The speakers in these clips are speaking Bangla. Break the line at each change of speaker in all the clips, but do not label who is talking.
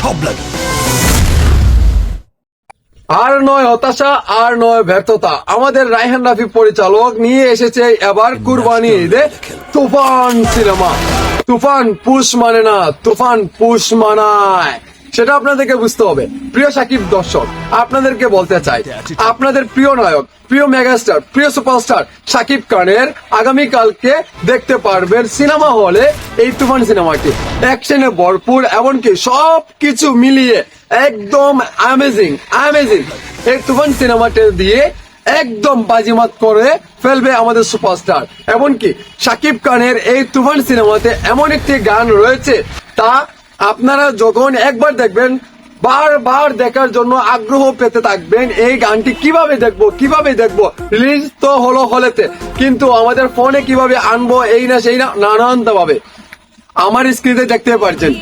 সব লাগে।
আর নয় হতাশা, আর নয় ব্যর্থতা। আমাদের রায়হান রাফি পরিচালক নিয়ে এসেছে এবার কুরবানি ঈদে তুফান সিনেমা। তুফান পুষ মানে না, তুফান পুষ মানায়। সেটা আপনাদেরকে বুঝতে হবে। প্রিয় সাকিব দর্শক, আপনাদেরকে বলতে চাই, আপনাদের প্রিয় নায়ক, প্রিয় মেগাস্টার, প্রিয় সুপারস্টার সাকিব খানের আগামীকালকে দেখতে পারবেন সিনেমা হলে এই তুফান সিনেমাটি। অ্যাকশনে ভরপুর, এমনকি সব কিছু মিলিয়ে একদম অ্যামেজিং অ্যামেজিং এই তুফান সিনেমাটি দিয়ে একদম বাজিমাত করে ফেলবে আমাদের সুপারস্টার। এমনকি সাকিব খানের এই তুফান সিনেমাতে এমন একটি গান রয়েছে, তা আপনারা যখন একবার দেখবেন, বারবার দেখার জন্য আগ্রহ পেতে থাকবেন এই গানটি কীভাবে দেখব কীভাবে দেখব? রিলিজ তো হলো হলেতে, কিন্তু আমাদের ফোনে কীভাবে আনব এই না সেই না নানান ভাবে আমার স্ক্রিনে দেখতে পারছেন।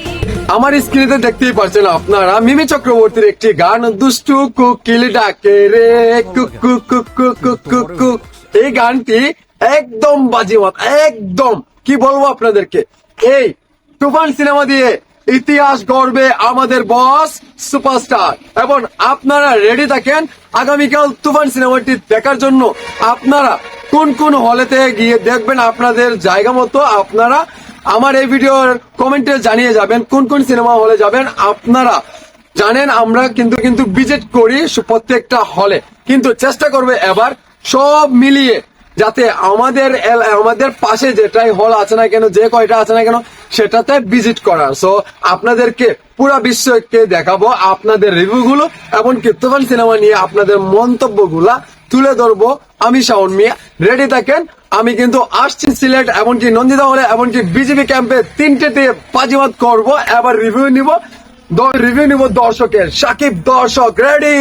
আমার স্ক্রিনে দেখতেই পারছেন আপনারা মিমি চক্রবর্তীর একটি গান, দুষ্টু কুকিল ডাকে রে কুকু কুকু কুকু কুক এই গানটি একদম বাজিমাত, একদম। কি বলব আপনাদেরকে? এই, তুফান সিনেমা দিয়ে ইতিহাস গড়বে আমাদের বস সুপারস্টার। এবং আপনারা রেডি থাকেন আগামীকাল তুফান সিনেমাটি দেখার জন্য। আপনারা কোন কোন হলেতে গিয়ে দেখবেন আপনাদের জায়গা মতো আপনারা আমার এই ভিডিওর কমেন্টে জানিয়ে যাবেন কোন কোন সিনেমা হলে যাবেন। আপনারা জানেন আমরা কিন্তু কিন্তু ভিজিট করি প্রত্যেকটা হলে। কিন্তু চেষ্টা করবে এবার সব মিলিয়ে যাতে আমাদের আমাদের পাশে যেটাই হল আছে না কেন, যে কয়টা আছে না কেন, সেটাতে ভিজিট করার। সো আপনাদেরকে পুরা বিশ্বকে দেখাবো আপনাদের রিভিউ গুলো এমনকি তুফান সিনেমা নিয়ে আপনাদের মন্তব্যগুলা তুলে ধরবো আমি, শাওন মিয়া। রেডি থাকেন? আমি কিন্তু আসছি সিলেট, এমনকি নন্দিতা হলে, এমনকি বিজেপি ক্যাম্পে তিনটেতে বাজিমাত করব। এবার রিভিউ নিব। রিভিউ নিব দর্শকের। সাকিব দর্শক রেডি